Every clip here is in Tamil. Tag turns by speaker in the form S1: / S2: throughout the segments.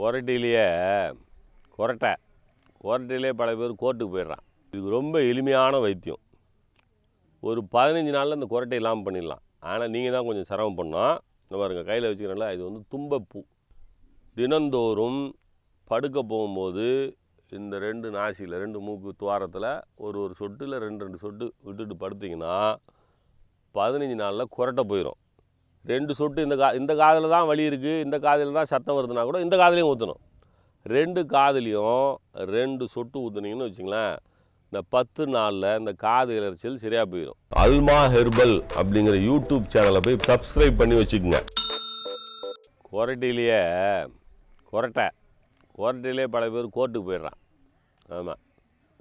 S1: கொரட்டிலேயே கொரட்டை. கொரட்டிலே பல பேர் கோர்ட்டுக்கு போயிடுறான். இதுக்கு ரொம்ப எளிமையான வைத்தியம். ஒரு பதினஞ்சு நாளில் இந்த கொரட்டை இல்லாமல் பண்ணிடலாம். ஆனால் நீங்கள் தான் கொஞ்சம் சிரமம் பண்ணோம் இந்த பாருங்கள் கையில் வச்சுக்கிறனால இது வந்து தும்பப்பூ. தினந்தோறும் படுக்க போகும்போது இந்த ரெண்டு நாசியில் ரெண்டு மூக்கு துவாரத்தில் ஒரு ஒரு சொட்டில் ரெண்டு ரெண்டு சொட்டு விட்டுட்டு படுத்திங்கன்னா பதினஞ்சு நாளில் குரட்டை போயிடும் ரெண்டு சொட்டு இந்த கா இந்த காதில் தான் வலி இருக்குது இந்த காதில் தான் சத்தம் வருதுன்னா கூட இந்த காதுலையும் ஊற்றணும் ரெண்டு காதுலேயும் ரெண்டு சொட்டு ஊற்றுனீங்கன்னு வச்சுங்களேன் இந்த பத்து நாளில் இந்த காது இளர்ச்சல் சரியாக போயிடும் அல்மா ஹெர்பல் அப்படிங்கிற யூடியூப் சேனலை போய் சப்ஸ்கிரைப் பண்ணி வச்சுக்கோங்க. கொரட்டிலேயே கொரட்டை. கொரட்டையிலே பல பேர் கோர்ட்டுக்கு போயிடுறான். ஆமாம்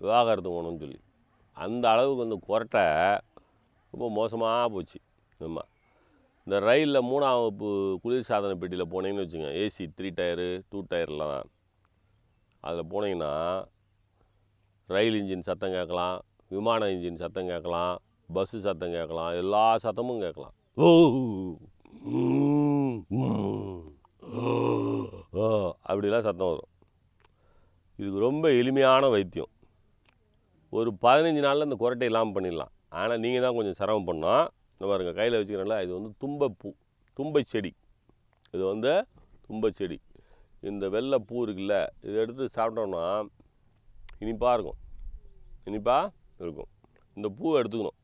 S1: விவாகரத்து போகணும்னு சொல்லி. அந்த அளவுக்கு அந்த கொரட்டை ரொம்ப மோசமாக போச்சு. ஆமாம் இந்த ரயிலில் மூணாம் வகுப்பு குளிர்சாதன பெட்டியில் போனீங்கன்னு வச்சுங்க ஏசி த்ரீ டயரு டூ டயர்லாம் அதில் போனீங்கன்னா ரயில் இன்ஜின் சத்தம் கேட்கலாம் விமான இன்ஜின் சத்தம் கேட்கலாம் பஸ்ஸு சத்தம் கேட்கலாம் எல்லா சத்தமும் கேட்கலாம். ஓ ஓ அப்படிலாம் சத்தம் வரும். இதுக்கு ரொம்ப எளிமையான வைத்தியம். ஒரு பதினஞ்சு நாளில் இந்த குரட்டை இல்லாமல் பண்ணிடலாம். ஆனால் நீங்கள் தான் கொஞ்சம் சிரமம் பண்ணால் இந்த பாருங்கள் கையில் வச்சுக்கிறேன்ல இது வந்து தும்பப்பூ தும்பை செடி இது வந்து தும்பை செடி இந்த வெள்ளை பூ இருக்குல்ல இதை எடுத்து சாப்பிட்டோம்னா இனிப்பாக இருக்கும். இனிப்பாக இருக்கும். இந்த பூவை எடுத்துக்கணும்.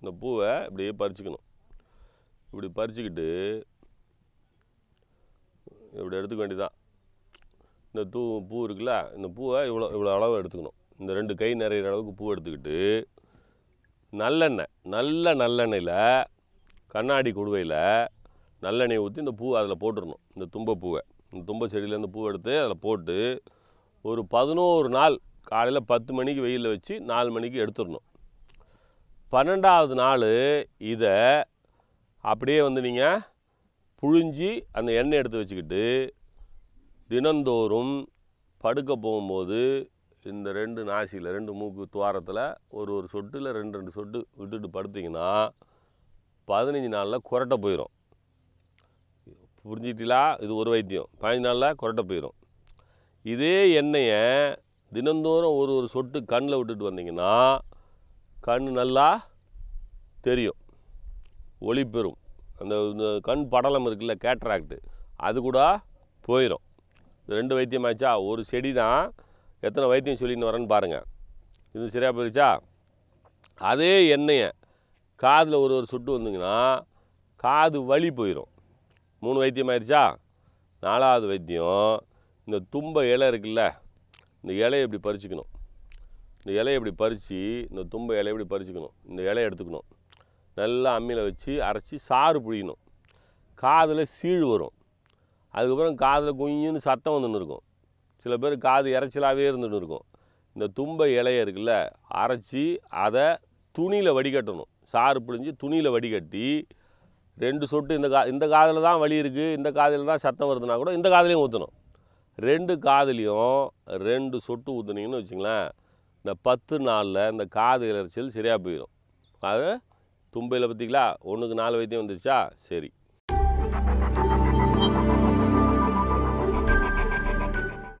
S1: இந்த பூவை இப்படியே பறிச்சுக்கணும். இப்படி பறிச்சுக்கிட்டு இப்படி எடுத்துக்க வேண்டியதான் இந்த தூ பூ இருக்குல்ல இந்த பூவை இவ்வளோ இவ்வளோ அளவு எடுத்துக்கணும். இந்த ரெண்டு கை நிறையிற அளவுக்கு பூ எடுத்துக்கிட்டு நல்லெண்ணெய் நல்ல நல்லெண்ணெயில் கண்ணாடி குடுவையில் நல்லெண்ணெய் ஊற்றி இந்த பூ அதில் போட்டுடணும் இந்த தும்பை பூவை. இந்த தும்பை செடியிலேருந்து பூ எடுத்து அதில் போட்டு ஒரு பதினோரு நாள் காலையில் பத்து மணிக்கு வெயிலில் வச்சு நாலு மணிக்கு எடுத்துடணும். பன்னெண்டாவது நாள் இதை அப்படியே வந்து நீங்கள் புழிஞ்சி அந்த எண்ணெய் எடுத்து வச்சுக்கிட்டு தினந்தோறும் படுக்க போகும்போது இந்த ரெண்டு நாசியில் ரெண்டு மூக்கு துவாரத்தில் ஒரு ஒரு சொட்டில் ரெண்டு ரெண்டு சொட்டு விட்டுட்டு படுத்திங்கன்னா பதினஞ்சு நாளில் குரட்டை போயிடும் புரிஞ்சிட்டீங்களா இது ஒரு வைத்தியம். பதினஞ்சு நாளில் குரட்டை போயிடும் இதே எண்ணெயை தினந்தோறும் ஒரு ஒரு சொட்டு கண்ணில் விட்டுட்டு வந்தீங்கன்னா கண் நல்லா தெரியும். ஒளி பெறும். அந்த இந்த கண் படலம் இருக்குல்ல கேட்ராக்டு. அது கூட போயிடும் ரெண்டு வைத்தியமாச்சா? ஒரு செடி தான். எத்தனை வைத்தியம் சொல்லின்னு வரேன்னு பாருங்கள் இது சரியாக போயிடுச்சா அதே எண்ணெயை காதில் ஒரு ஒரு சுட்டு வந்தீங்கன்னா காது வலி போயிடும் மூணு வைத்தியம் ஆயிடுச்சா நாலாவது வைத்தியம். இந்த தும்ப இலை இருக்குல்ல இந்த இலையை இப்படி பறிச்சுக்கணும். இந்த இலையை இப்படி பறித்து இந்த தும்ப இலையை இப்படி பறிச்சுக்கணும். இந்த இலையை எடுத்துக்கணும். நல்லா அம்மியில் வச்சு அரைச்சி சாறு புழியணும். காதில் சீழ் வரும். அதுக்கப்புறம் காதில் குஞ்சுன்னு சத்தம் வந்துன்னு இருக்கும். சில பேர் காது இறைச்சலாகவே இருந்துன்னு இருக்கும். இந்த தும்ப இலைய இருக்குல்ல அரைச்சி அதை துணியில் வடிகட்டணும். சாறு பிழிஞ்சு துணியில் வடிகட்டி ரெண்டு சொட்டு இந்த கா இந்த காதில் தான் வலி இருக்குது இந்த காதில் தான் சத்தம் வருதுன்னா கூட இந்த காதுலையும் ஊற்றணும் ரெண்டு காதுலேயும் ரெண்டு சொட்டு ஊற்றுனீங்கன்னு வச்சுங்களேன் இந்த பத்து நாளில் இந்த காது இறைச்சல் சரியாக போயிடும் அது தும்பையில் பார்த்திங்களா ஒன்றுக்கு நாலு வைத்தியம் வந்துருச்சா? சரி.